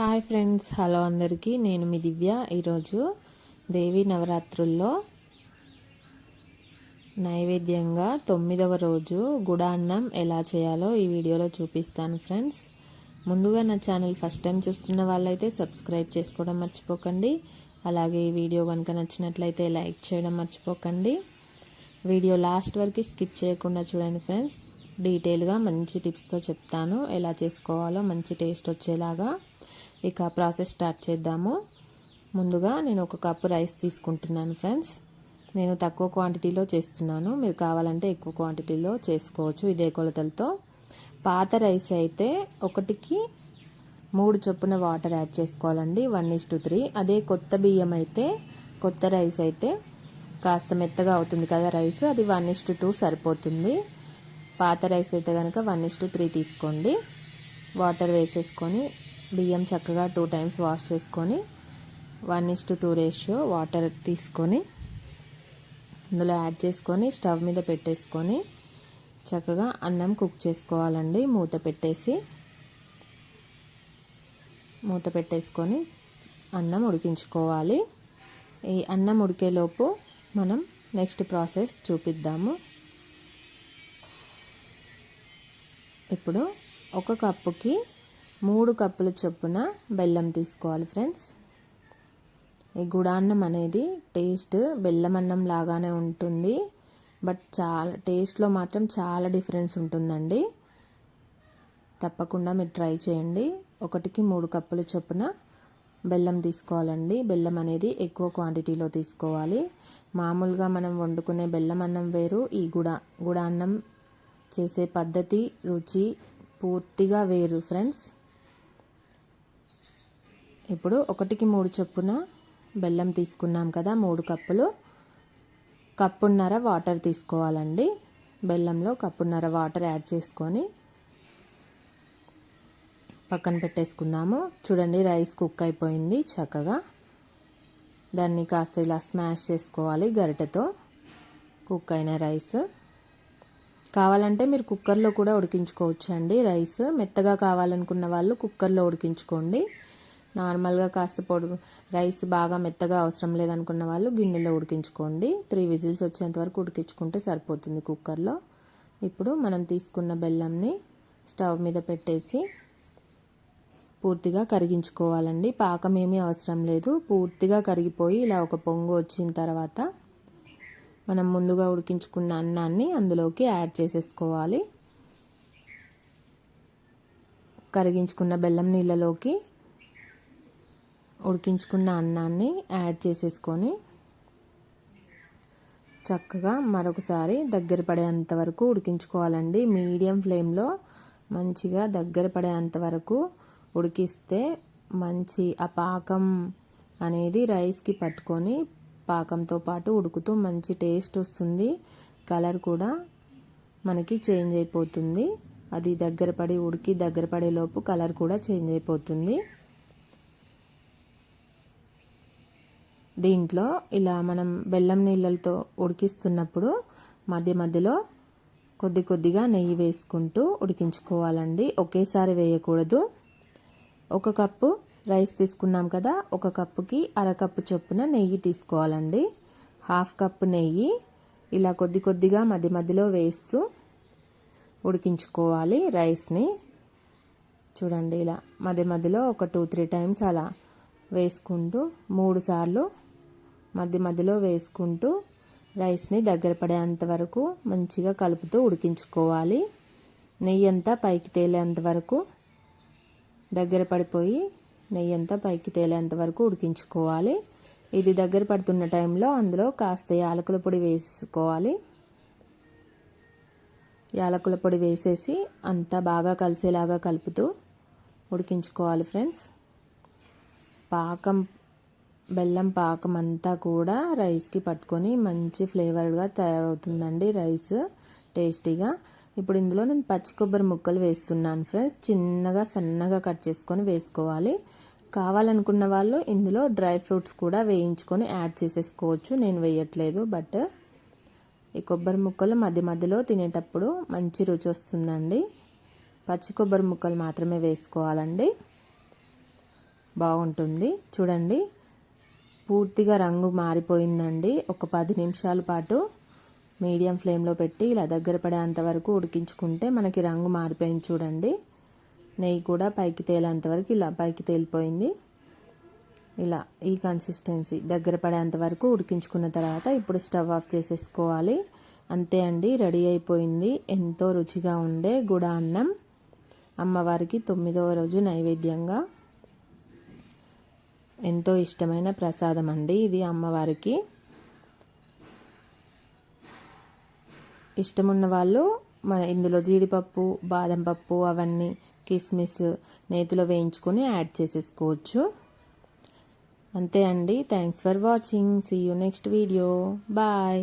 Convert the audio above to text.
Hi friends hello అందరికీ. నేను మీ దివ్య. ఈరోజు దేవి నవరాత్రుల్లో నైవేద్యంగా తొమ్మిదవ రోజు గుడాన్నం ఎలా చేయాలో ఈ వీడియోలో చూపిస్తాను ఫ్రెండ్స్. ముందుగా నా ఛానల్ ఫస్ట్ టైం చూస్తున్న వాళ్ళైతే సబ్స్క్రైబ్ చేసుకోవడం మర్చిపోకండి. అలాగే ఈ వీడియో కనుక నచ్చినట్లయితే లైక్ చేయడం మర్చిపోకండి. వీడియో లాస్ట్ వరకు స్కిప్ చేయకుండా చూడండి ఫ్రెండ్స్. డీటెయిల్గా మంచి టిప్స్తో చెప్తాను. ఎలా చేసుకోవాలో మంచి టేస్ట్ వచ్చేలాగా. ఇక ప్రాసెస్ స్టార్ట్ చేద్దాము. ముందుగా నేను ఒక కప్పు రైస్ తీసుకుంటున్నాను ఫ్రెండ్స్. నేను తక్కువ క్వాంటిటీలో చేస్తున్నాను. మీరు కావాలంటే ఎక్కువ క్వాంటిటీలో చేసుకోవచ్చు ఇదే కొలతలతో. పాత రైస్ అయితే ఒకటికి మూడు చొప్పున వాటర్ యాడ్ చేసుకోవాలండి. One is to three. అదే కొత్త బియ్యం అయితే కొత్త రైస్ అయితే కాస్త మెత్తగా అవుతుంది కదా రైస్. అది వన్ ఇస్ టూ సరిపోతుంది. పాత రైస్ అయితే కనుక వన్ ఇస్ టు త్రీ తీసుకోండి. వాటర్ వేసేసుకొని బియ్యం చక్కగా టూ టైమ్స్ వాష్ చేసుకొని one is to two ratio water తీసుకొని అందులో యాడ్ చేసుకొని స్టవ్ మీద పెట్టేసుకొని చక్కగా అన్నం కుక్ చేసుకోవాలండి. మూత పెట్టేసి మూత పెట్టేసుకొని అన్నం ఉడికించుకోవాలి. ఈ అన్నం ఉడికేలోపు మనం నెక్స్ట్ ప్రాసెస్ చూపిద్దాము. ఇప్పుడు ఒక కప్పుకి మూడు కప్పుల చొప్పున బెల్లం తీసుకోవాలి ఫ్రెండ్స్. ఈ గుడాన్నం అనేది టేస్ట్ బెల్లం అన్నం లాగానే ఉంటుంది. బట్ చాలా టేస్ట్లో మాత్రం చాలా డిఫరెన్స్ ఉంటుందండి. తప్పకుండా మీరు ట్రై చేయండి. ఒకటికి మూడు కప్పుల చొప్పున బెల్లం తీసుకోవాలండి. బెల్లం అనేది ఎక్కువ క్వాంటిటీలో తీసుకోవాలి. మామూలుగా మనం వండుకునే బెల్లం అన్నం వేరు ఈ గుడ గుడాన్నం చేసే పద్ధతి రుచి పూర్తిగా వేరు ఫ్రెండ్స్. ఇప్పుడు ఒకటికి మూడు చొప్పున బెల్లం తీసుకున్నాం కదా మూడు కప్పులు. కప్పున్నర వాటర్ తీసుకోవాలండి. బెల్లంలో కప్పున్నర వాటర్ యాడ్ చేసుకొని పక్కన పెట్టేసుకుందాము. చూడండి రైస్ కుక్ అయిపోయింది చక్కగా. దాన్ని కాస్త ఇలా స్మాష్ చేసుకోవాలి గరిటెతో. కుక్ అయిన రైస్. కావాలంటే మీరు కుక్కర్లో కూడా ఉడికించుకోవచ్చు అండి రైస్ మెత్తగా కావాలనుకున్న వాళ్ళు కుక్కర్లో ఉడికించుకోండి. నార్మల్గా కాస్త పొడి రైస్ బాగా మెత్తగా అవసరం లేదనుకున్న వాళ్ళు గిన్నెలో ఉడికించుకోండి. త్రీ విజిల్స్ వచ్చేంత వరకు ఉడికించుకుంటే సరిపోతుంది కుక్కర్లో. ఇప్పుడు మనం తీసుకున్న బెల్లంని స్టవ్ మీద పెట్టేసి పూర్తిగా కరిగించుకోవాలండి. పాకం ఏమీ అవసరం లేదు. పూర్తిగా కరిగిపోయి ఇలా ఒక పొంగు వచ్చిన తర్వాత మనం ముందుగా ఉడికించుకున్న అన్నాన్ని అందులోకి యాడ్ చేసేసుకోవాలి. కరిగించుకున్న బెల్లం నీళ్ళలోకి ఉడికించుకున్న అన్నాన్ని యాడ్ చేసేసుకొని చక్కగా మరొకసారి దగ్గర పడేంత వరకు ఉడికించుకోవాలండి. మీడియం ఫ్లేమ్లో మంచిగా దగ్గర పడేంత వరకు ఉడికిస్తే మంచి ఆ పాకం అనేది రైస్కి పట్టుకొని పాకంతో పాటు ఉడుకుతూ మంచి టేస్ట్ వస్తుంది. కలర్ కూడా మనకి చేంజ్ అయిపోతుంది. అది దగ్గర పడి ఉడికి దగ్గర పడేలోపు కలర్ కూడా చేంజ్ అయిపోతుంది. దీంట్లో ఇలా మనం బెల్లం నీళ్ళతో ఉడికిస్తున్నప్పుడు మధ్య మధ్యలో కొద్ది కొద్దిగా నెయ్యి వేసుకుంటూ ఉడికించుకోవాలండి. ఒకేసారి వేయకూడదు. ఒక కప్పు రైస్ తీసుకున్నాం కదా ఒక కప్పుకి అరకప్పు చొప్పున నెయ్యి తీసుకోవాలండి. హాఫ్ కప్పు నెయ్యి ఇలా కొద్ది కొద్దిగా మధ్య మధ్యలో వేస్తూ ఉడికించుకోవాలి రైస్ని. చూడండి ఇలా మధ్య మధ్యలో ఒక టూ త్రీ టైమ్స్ అలా వేసుకుంటూ మూడు సార్లు మధ్య మధ్యలో వేసుకుంటూ రైస్ని దగ్గర పడేంత వరకు మంచిగా కలుపుతూ ఉడికించుకోవాలి. నెయ్యి అంతా పైకి తేలేంత వరకు దగ్గర పడిపోయి నెయ్యి అంతా పైకి తేలేంత వరకు ఉడికించుకోవాలి. ఇది దగ్గర పడుతున్న టైంలో అందులో కాస్త యాలకుల పొడి వేసుకోవాలి. యాలకుల పొడి వేసేసి అంతా బాగా కలిసేలాగా కలుపుతూ ఉడికించుకోవాలి ఫ్రెండ్స్. పాకం బెల్లం పాకం అంతా కూడా రైస్కి పట్టుకొని మంచి ఫ్లేవర్డ్గా తయారవుతుందండి రైస్ టేస్టీగా. ఇప్పుడు ఇందులో నేను పచ్చి కొబ్బరి ముక్కలు వేస్తున్నాను ఫ్రెండ్స్. చిన్నగా సన్నగా కట్ చేసుకొని వేసుకోవాలి. కావాలనుకున్న వాళ్ళు ఇందులో డ్రై ఫ్రూట్స్ కూడా వేయించుకొని యాడ్ చేసేసుకోవచ్చు. నేను వేయట్లేదు బట్ ఈ కొబ్బరి ముక్కలు మధ్య మధ్యలో తినేటప్పుడు మంచి రుచి వస్తుందండి. పచ్చి కొబ్బరి ముక్కలు మాత్రమే వేసుకోవాలండి. బాగుంటుంది. చూడండి. పూర్తిగా రంగు మారిపోయిందండి. ఒక పది నిమిషాల పాటు మీడియం ఫ్లేమ్లో పెట్టి ఇలా దగ్గర పడేంత వరకు ఉడికించుకుంటే మనకి రంగు మారిపోయింది చూడండి. నెయ్యి కూడా పైకి తేలేంత వరకు ఇలా పైకి తేలిపోయింది. ఇలా ఈ కన్సిస్టెన్సీ దగ్గర పడేంత వరకు ఉడికించుకున్న తర్వాత ఇప్పుడు స్టవ్ ఆఫ్ చేసేసుకోవాలి. అంతే అండి రెడీ అయిపోయింది. ఎంతో రుచిగా ఉండే గుడ అన్నం అమ్మవారికి తొమ్మిదవ రోజు నైవేద్యంగా. ఎంతో ఇష్టమైన ప్రసాదం అండి ఇది అమ్మవారికి. ఇష్టమున్న వాళ్ళు మన ఇందులో జీడిపప్పు బాదం పప్పు అవన్నీ కిస్మిస్ నేతిలో వేయించుకొని యాడ్ చేసేసుకోవచ్చు. అంతే అండి. Thanks for watching see you next video bye